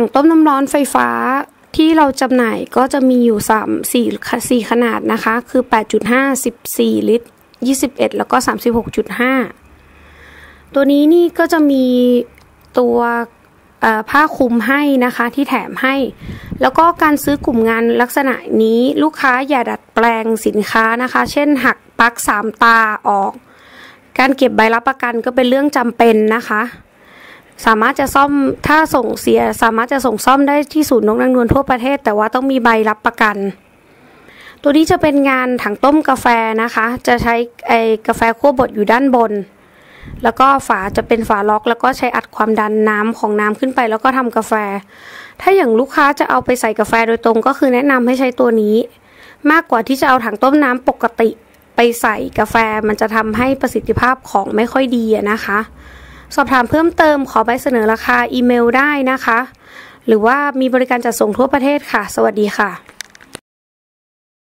ถังต้มน้ำร้อนไฟฟ้าที่เราจำหน่ายก็จะมีอยู่ 3 4 4 ขนาดนะคะ คือ 8.5 14 ลิตร 21 แล้วก็ 36.5 ตัวนี้นี่ก็จะมีตัวผ้าคลุมให้นะคะที่แถมให้ แล้วก็การซื้อกลุ่มงานลักษณะนี้ลูกค้าอย่าดัดแปลงสินค้านะคะ เช่นหักปลั๊กสามตาออก การเก็บใบรับประกันก็เป็นเรื่องจำเป็นนะคะ สามารถจะซ่อมถ้าส่งเสีย สามารถจะส่งซ่อมได้ที่ศูนย์นกนางนวลทั่วประเทศ แต่ว่าต้องมีใบรับประกัน ตัวนี้จะเป็นงานถังต้มกาแฟนะคะ จะใช้ไอกาแฟคั่วบดอยู่ด้านบน แล้วก็ฝาจะเป็นฝาล็อก แล้วก็ใช้อัดความดันน้ำของน้ำขึ้นไป แล้วก็ทำกาแฟ ถ้าอย่างลูกค้าจะเอาไปใส่กาแฟโดยตรงก็คือแนะนำให้ใช้ตัวนี้ มากกว่าที่จะเอาถังต้มน้ำปกติไปใส่กาแฟมันจะทำให้ประสิทธิภาพของไม่ค่อยดีนะคะ สอบถามเพิ่มเติมขอใบเสนอราคาอีเมลได้นะคะ หรือว่ามีบริการจัดส่งทั่วประเทศค่ะ สวัสดีค่ะ